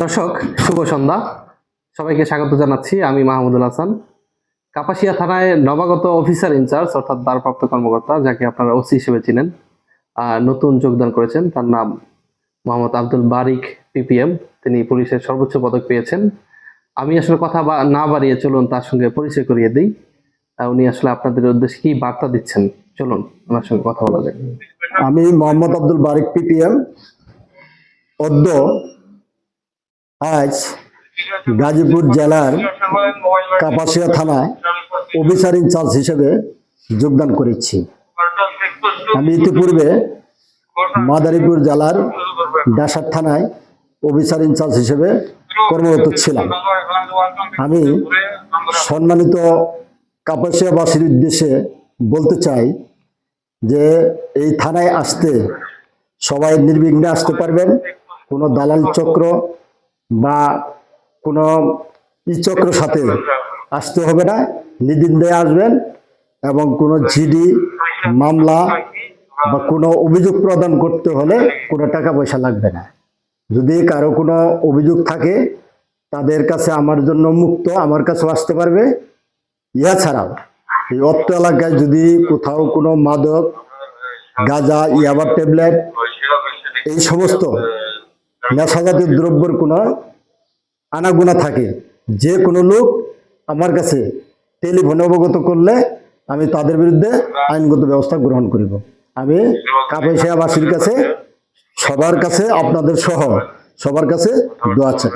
দর্শক, শুভ সন্ধ্যা। সবাইকে স্বাগত জানাচ্ছি, আমি মাহমুদুল হাসান। কাপাসিয়া থানায় নবাগত অফিসার ইনচার্জ, অর্থাৎ দারপ্রাপ্ত কর্মকর্তা, যাকে আপনারা ওসি হিসেবে চিনেন নতুন যোগদান করেছেন। তার নাম মোহাম্মদ আব্দুল বারিক পিপিএম। তিনি পুলিশের সর্বোচ্চ পদক পেয়েছেন। আমি আসলে কথা না বাড়িয়ে চলুন, তার সঙ্গে পরিচয় করিয়ে দিই। উনি আসলে আপনাদের উদ্দেশ্যে কি বার্তা দিচ্ছেন? চলুন, ওনার সঙ্গে কথা বলা যাক। আমি মোহাম্মদ আব্দুল বারিক পিপিএম, অদ্য আজ গাজীপুর জেলার কাপাসিয়া থানায় অফিসার ইনচার্জ হিসেবে যোগদান করেছি। আমি ইতিপূর্বে মাদারীপুর জেলার ডাসার থানায় অফিসার ইনচার্জ হিসেবে কর্মরত ছিলাম। আমি সম্মানিত কাপাসিয়াবাসীর উদ্দেশ্যে বলতে চাই যে এই থানায় আসতে সবাই নির্বিঘ্নে আসতে পারবেন, কোনো দালাল চক্র বা কোনো চক্র সাথে আসতে হবে না, নির্দিন্দে আসবেন এবং কোনো জিডি মামলা বা কোনো অভিযোগ প্রদান করতে হলে কোনো টাকা পয়সা লাগবে না। যদি কারও কোনো অভিযোগ থাকে, তাদের কাছে আমার জন্য মুক্ত, আমার কাছেও আসতে পারবে। ইহা ছাড়াও এই অত্র এলাকায় যদি কোথাও কোনো মাদক, গাঁজা, ইয়াবার ট্যাবলেট, এই সমস্ত নেশাজাতীয় দ্রব্যের কোনো আনাগুনা থাকে। যে কোনো লোক আমার কাছে টেলিফোনে অবগত করলে আমি তাদের বিরুদ্ধে আইনগত ব্যবস্থা গ্রহণ করিব। আমি কাপাইশিয়াবাসীর কাছে, সবার কাছে, আপনাদের সহ সবার কাছে দোয়া চাই।